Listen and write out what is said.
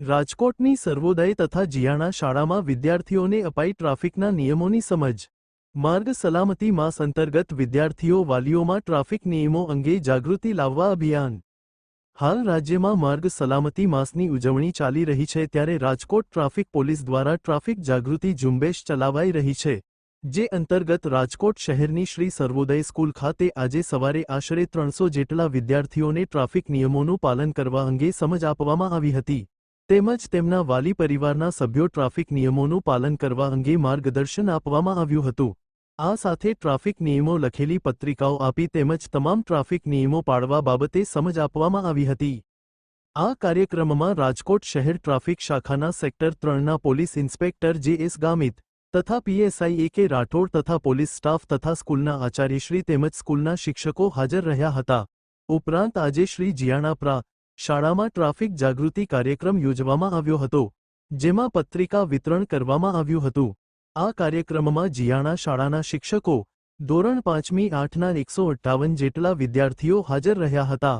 રાજકોટની સર્વોદય તથા જિયાણા શાળામાં વિદ્યાર્થીઓને અપાઈ ટ્રાફિકના નિયમોની સમજ. માર્ગ સલામતી માસ અંતર્ગત વિદ્યાર્થીઓ વાલીઓમાં ટ્રાફિક નિયમો અંગે જાગૃતિ લાવવા અભિયાન. હાલ રાજ્યમાં માર્ગ સલામતી માસની ઉજવણી ચાલી રહી છે ત્યારે રાજકોટ ટ્રાફિક પોલીસ દ્વારા ટ્રાફિક જાગૃતિ ઝુંબેશ ચલાવાઈ રહી છે. જે અંતર્ગત રાજકોટ શહેરની શ્રી સર્વોદય સ્કૂલ ખાતે આજે સવારે આશરે ત્રણસો જેટલા વિદ્યાર્થીઓને ટ્રાફિક નિયમોનું પાલન કરવા અંગે સમજ આપવામાં આવી હતી. તેમજ તેમના વાલી પરિવારના સભ્યો ટ્રાફિક નિયમોનું પાલન કરવા અંગે માર્ગદર્શન આપવામાં આવ્યું હતું. આ સાથે ટ્રાફિક નિયમો લખેલી પત્રિકાઓ આપી તેમજ તમામ ટ્રાફિક નિયમો પાળવા બાબતે સમજ આપવામાં આવી હતી. આ કાર્યક્રમમાં રાજકોટ શહેર ટ્રાફિક શાખાના સેક્ટર ત્રણના police inspector J S Gamit તથા પીએસઆઈ એ કે રાઠોડ તથા પોલીસ સ્ટાફ તથા સ્કૂલના આચાર્યશ્રી તેમજ સ્કૂલના શિક્ષકો હાજર રહ્યા હતા. ઉપરાંત આજે શ્રી જિયાણા પ્રા શાળામાં ટ્રાફિક જાગૃતિ કાર્યક્રમ યોજવામાં આવ્યો હતો, જેમાં પત્રિકા વિતરણ કરવામાં આવ્યું હતું. આ કાર્યક્રમમાં જિયાણા શાળાના શિક્ષકો ધોરણ પાંચમી આઠના એકસો અઠ્ઠાવન જેટલા વિદ્યાર્થીઓ હાજર રહ્યા હતા.